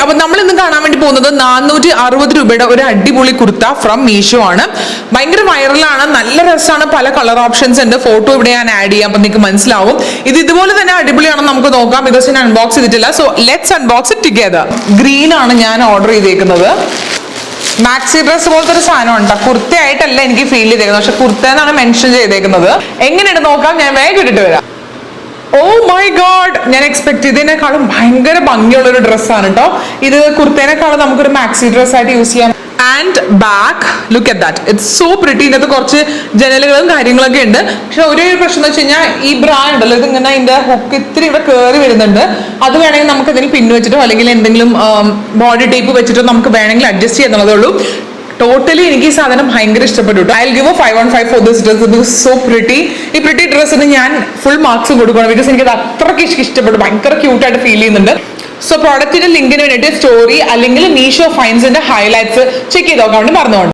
അപ്പൊ നമ്മൾ ഇന്ന് കാണാൻ വേണ്ടി പോകുന്നത് നാനൂറ്റി അറുപത് രൂപയുടെ ഒരു അടിപൊളി കുർത്ത ഫ്രം മീഷോ ആണ്. ഭയങ്കര വൈറലാണ് നല്ല രസമാണ്. പല കളർ ഓപ്ഷൻസ് ഉണ്ട്. ഫോട്ടോ ഇവിടെ ഞാൻ ആഡ് ചെയ്യാം. അപ്പൊ നിങ്ങൾക്ക് മനസ്സിലാവും. ഇത് ഇതുപോലെ തന്നെ അടിപൊളിയാണ് നമുക്ക് നോക്കാം. ഇത് ഞാൻ അൺബോക്സ് ചെയ്തിട്ടില്ല. So let's unbox it together green ആണ് ഞാൻ ഓർഡർ ചെയ്തേക്കുന്നത്. മാക്സി ഡ്രസ് പോലത്തെ ഒരു സാധനം ഉണ്ട്. കുർത്തയായിട്ടല്ല എനിക്ക് ഫീൽ ചെയ്തേക്കുന്നത്. പക്ഷെ കുർത്ത എന്നാണ് മെൻഷൻ ചെയ്തേക്കുന്നത്. എങ്ങനെയുണ്ട് നോക്കാം. ഞാൻ വേഗം ഇട്ടിട്ട് വരാം. ഓ മൈ ഗോഡ് ഞാൻ എക്സ്പെക്ട് ചെയ്തതിനേക്കാളും ഭയങ്കര ഭംഗിയുള്ള ഒരു ഡ്രസ്സാണ് കേട്ടോ ഇത് കുർത്തേനേക്കാളും നമുക്കൊരു മാക്സി ഡ്രസ് ആയിട്ട് യൂസ് ചെയ്യാം. And back look at that it's so pretty ഇതിനകത്ത് കുറച്ച് ജനലുകളും കാര്യങ്ങളൊക്കെ ഉണ്ട്. പക്ഷെ ഒരേ പ്രശ്നം എന്ന് വെച്ച് കഴിഞ്ഞാൽ ഈ ബ്രാ ഉണ്ടല്ലോ ഇത് ഇങ്ങനെ അതിന്റെ ഹുക്ക് ഇത്തിരി ഇവിടെ കയറി വരുന്നുണ്ട്. അത് വേണമെങ്കിൽ നമുക്ക് അതിന് പിന്നു വെച്ചിട്ടോ അല്ലെങ്കിൽ എന്തെങ്കിലും ബോഡി ടേപ്പ് വെച്ചിട്ടോ നമുക്ക് വേണമെങ്കിൽ അഡ്ജസ്റ്റ് ചെയ്യാന്നുള്ളതേ ഉള്ളൂ. ടോട്ടലി എനിക്ക് ഈ സാധനം ഭയങ്കര ഇഷ്ടപ്പെട്ടു I give five one five four this dress ഇത് സോ പ്രിട്ടി ഈ പ്രിട്ടി ഡ്രസ്സിന് ഞാൻ ഫുൾ മാർക്സ് കൊടുക്കണം ബിക്കോസ് എനിക്ക് അത് അത്രയ്ക്ക് ഇഷ്ട- ഇഷ്ടപ്പെട്ടു. ഭയങ്കര ക്യൂട്ടായിട്ട് ഫീൽ ചെയ്യുന്നുണ്ട്. സോ പ്രോഡക്റ്റിന്റെ ലിങ്കിന് വേണ്ടിയിട്ട് സ്റ്റോറി അല്ലെങ്കിൽ മീഷോ ഫൈൻസിന്റെ ഹൈലൈറ്റ്സ് ചെക്ക് ചെയ്ത് നോക്കാൻ വേണ്ടി മറന്നുകൊണ്ട്